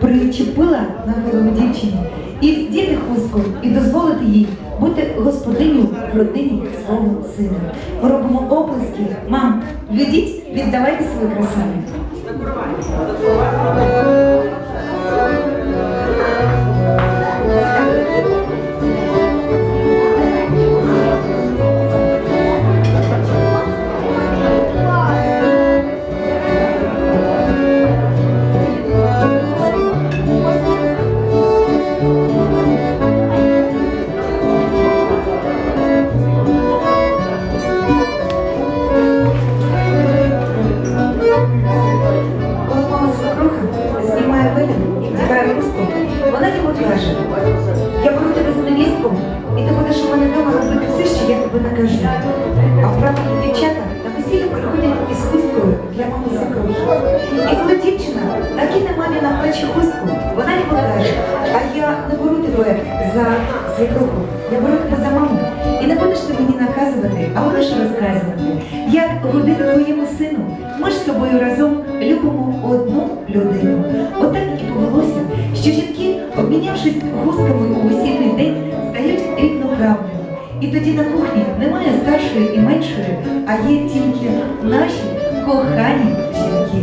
причепила на голову дівчині і діти хустку, і дозволити їй бути господиню в родині свого сина. Ми робимо оплески. Мам, ведіть, віддавайте свою красаву. Коли дівчина накине мамі на плечі хустку, вона йому каже, а я не беру тебе за свекруху, я беру тебе за маму. І не будеш ти мені наказувати, а будеш розказувати, як годити твоєму сину. Ми ж з тобою разом любимо одну людину. Отак і повелося, що жінки, обмінявшись густками у весільний день, стають рівноправними. І тоді на кухні немає старшої і меншої, а є тільки наші кохані жінки.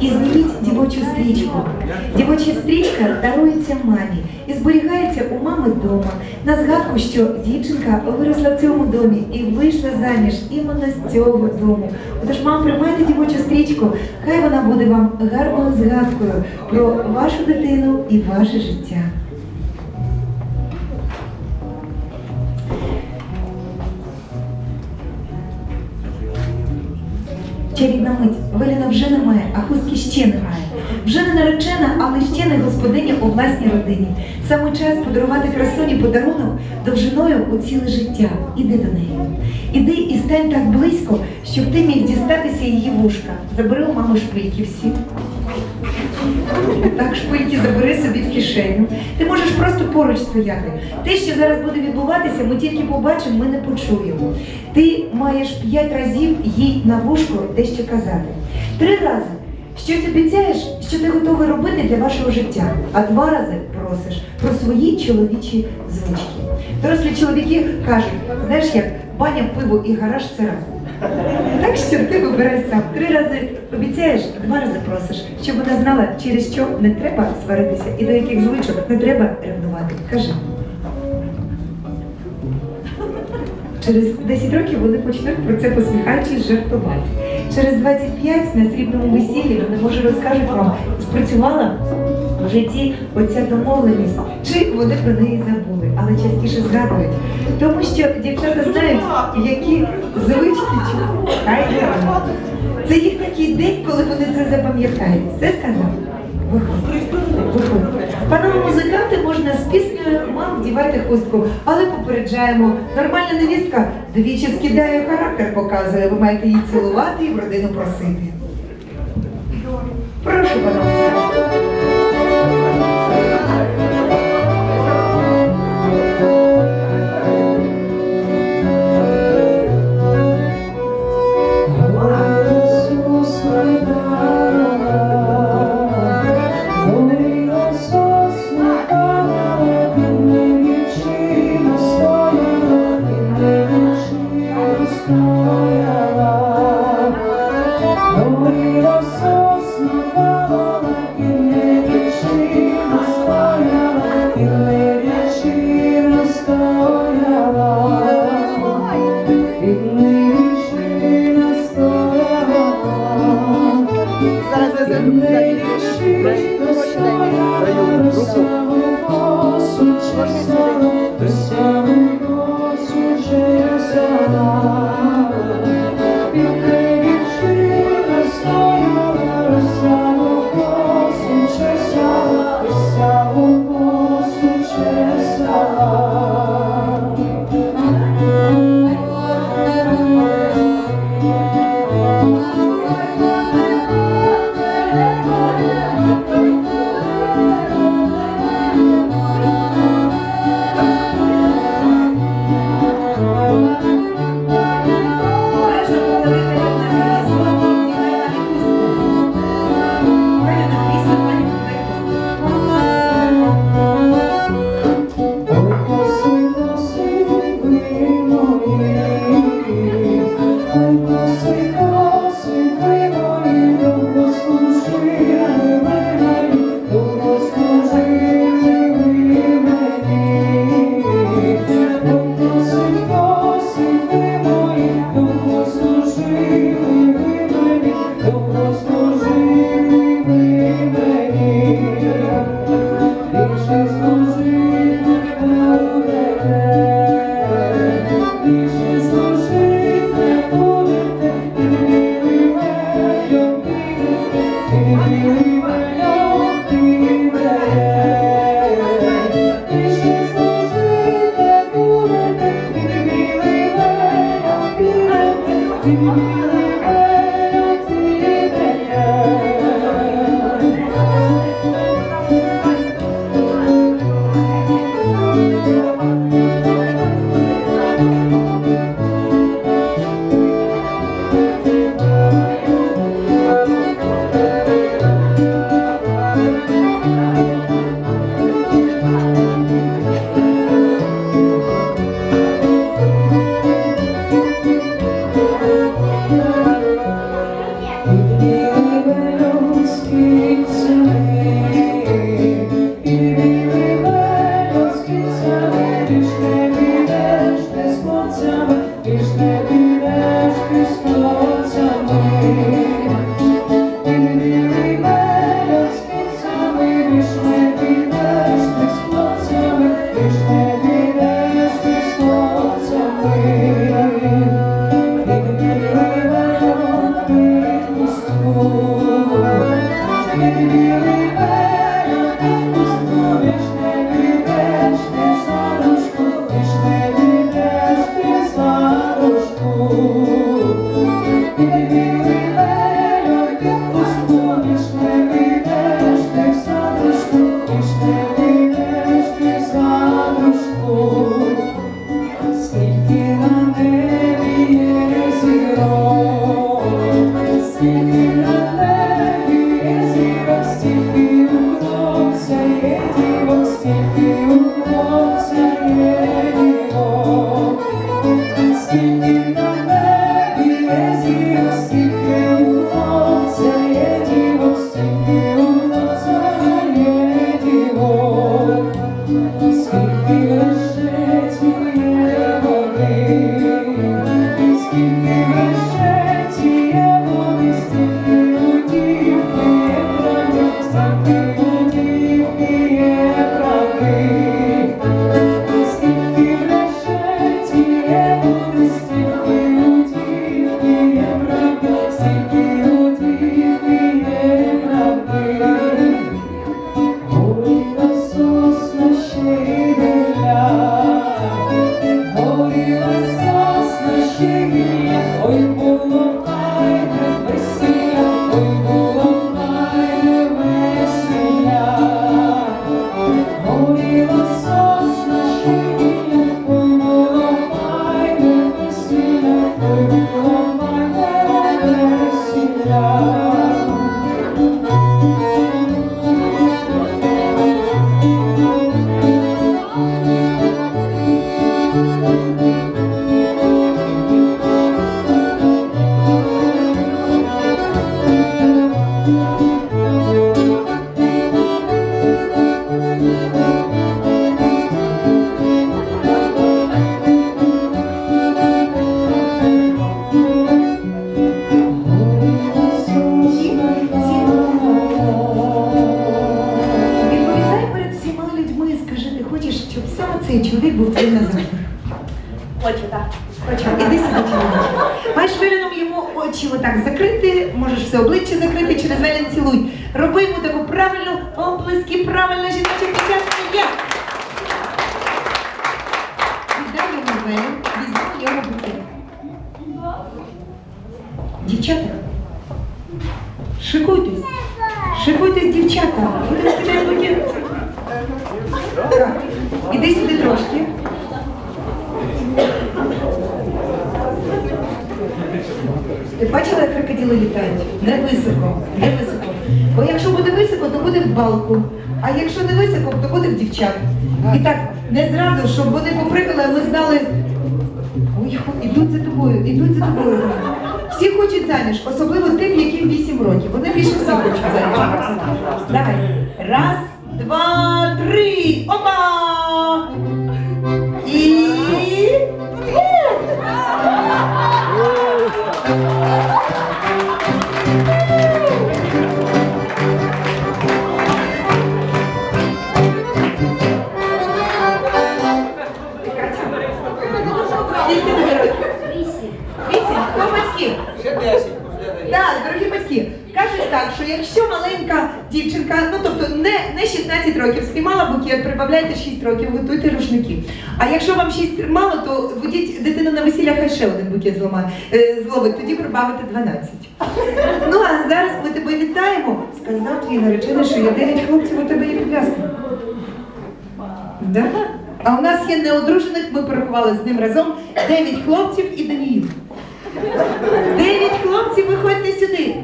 І зніміть дівочу стрічку. Дівоча стрічка дарується мамі і зберігається у мами вдома на згадку, що дівчинка виросла в цьому домі і вийшла заміж іменно з цього дому. Отож, мам, приймайте дівочу стрічку, хай вона буде вам гарною згадкою про вашу дитину і ваше життя. Чарівна мить, Веліна вже немає, а хустки ще немає. Вже не наречена, але ще не господиня у власній родині. Саме час подарувати красуні подарунок довжиною у ціле життя. Іди до неї. Іди і стань так близько, щоб ти міг дістатися її вушка. Забери у мами шпильки всі. Так, шпильки забери собі в кишеню. Ти можеш просто поруч стояти. Те, що зараз буде відбуватися, ми тільки побачимо, ми не почуємо. Ти маєш п'ять разів їй на вушко дещо казати. Три рази щось обіцяєш, що ти готовий робити для вашого життя, а два рази просиш про свої чоловічі звички. Дорослі чоловіки кажуть, знаєш як, баня, пиво і гараж це разом. Так що ти вибирай сам. Три рази обіцяєш, два рази просиш, щоб вона знала, через що не треба сваритися і до яких звичок не треба ревнувати. Кажи. Через 10 років вони почнуть про це посміхаючись жартувати. Через 25 на срібному весіллі вони може розкажуть вам, спрацювала в житті оця домовленість, чи вони про неї забули, але частіше згадують. Тому що дівчата знають, які звички хай. Це їх такий день, коли вони це запам'ятають. Все сказав? Панове музиканти можна з піснею мам вдівайте хустку, але попереджаємо, нормальна невістка двічі скидає характер, показує, ви маєте її цілувати і в родину просити. Прошу, панове. землею ширить душа, Даю руку. Можна сюди. Скільки йому таку правильну оплески, правильна жіноча печатка є. Віддай йому велен, візьми його букет. Дівчата, шикуйтесь. Шикуйтесь, дівчата. Будемо кидати букет. Так, іди сюди трошки. Ти бачила, як крокодили літають? Не високо, не високо. То буде в балку. А якщо не високо, то буде в дівчат. І так, не зразу, щоб вони поприкали, а ми знали. Ой, ідуть за тобою, ідуть за тобою. Всі хочуть заміж, особливо тим, яким 8 років. Вони більше всі хочуть заміж. Давай. Раз, два, три. Опа! Років, готуйте рушники. А якщо вам 6 мало, то водіть дитину на весілля, хай ще один букет зламає, е, зловить, тоді прибавите 12. Ну а зараз ми тебе вітаємо. Сказав твій наречений, що є 9 хлопців, у тебе є підв'язка. Да? А у нас є неодружених, ми порахували з ним разом 9 хлопців і Даніїл. Дев'ять хлопців, виходьте сюди.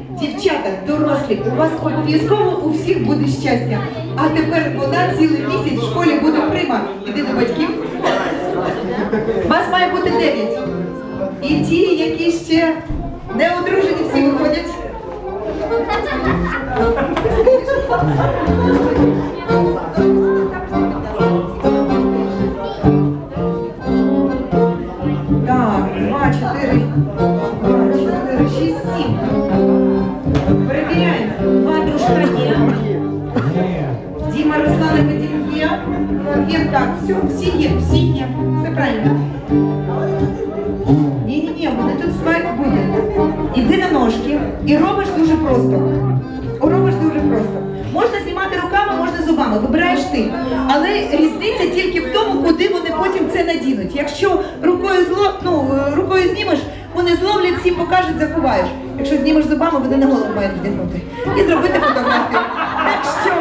Дівчата, дорослі, у вас обов'язково у всіх буде щастя. А тепер вона цілий місяць в школі буде прима. Іди до батьків. Вас має бути дев'ять. І ті, які ще не одружені, всі виходять. Іди на ножки і робиш дуже просто. Робиш дуже просто. Можна знімати руками, можна зубами, вибираєш ти. Але різниця тільки в тому, куди вони потім це надінуть. Якщо рукою зло, ну, рукою знімеш, вони зловлять всі, покажуть, заховаєш. Якщо знімеш зубами, вони на голову мають вдягнути. І зробити фотографію. Так що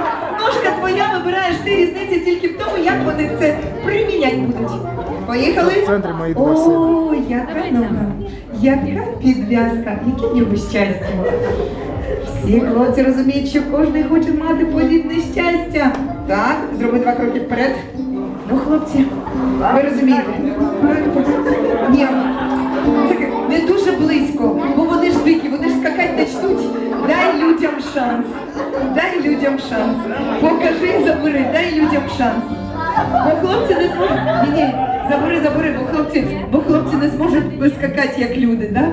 ножка твоя вибираєш ти, різниця тільки в тому, як вони це приміняти будуть. Поїхали? В центрі мої два сини. О, яка нога, яка підв'язка, яке в нього щастя. Всі хлопці розуміють, що кожен хоче мати подібне щастя. Так, зроби два кроки вперед. Ну, хлопці, ви розумієте? Ні, не дуже близько, бо вони ж дикі, вони ж скакать начнуть. Дай людям шанс. Дай людям шанс. Покажи, забери, дай людям шанс. Бо хлопці не зможуть. Ні, ні, забери, забери, бо хлопці, бо хлопці не зможуть скакати як люди, да?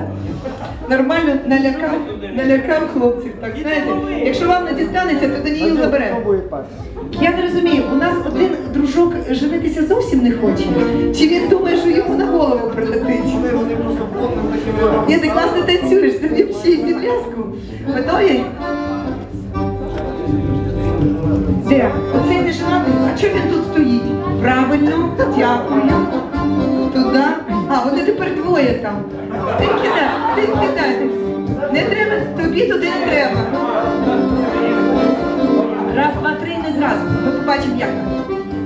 Нормально налякав, налякав хлопців. Так знаєте, якщо вам не дістанеться, то Даніїл забере. Я не розумію, у нас один дружок женитися зовсім не хоче. Чи він думає, що йому на голову прилетить? Ні, ти класно танцюєш, ти мені ще й підв'язку. Готові? Де? Оцей не женатий, а чого він тут стоїть? Правильно, дякую. Туди. А, вони тепер двоє там. Ти кидай, ти кидай. Не треба, тобі туди не треба. Раз, два, три, не зразу. Ми побачимо як.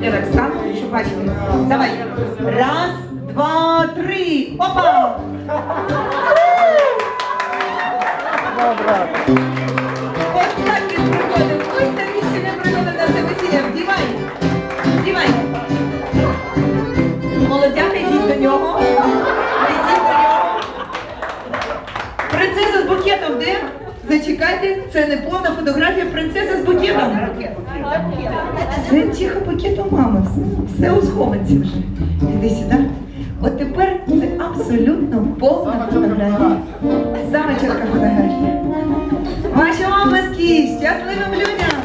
Я так стану, щоб бачити. Давай. Раз, два, три. Опа! Ось так він приходив. Ось так весілля. Вдівай. Вдівай. Молодята, йдіть до нього. Йдіть до нього. Принцеса з букетом де? Зачекайте, це не повна фотографія принцеси з букетом. Це тихо букет у мами. Все, у схованці вже. Іди сюди. От тепер це абсолютно повна фотографія. Саме чітка фотографія. Ваші обласки! Щасливим людям!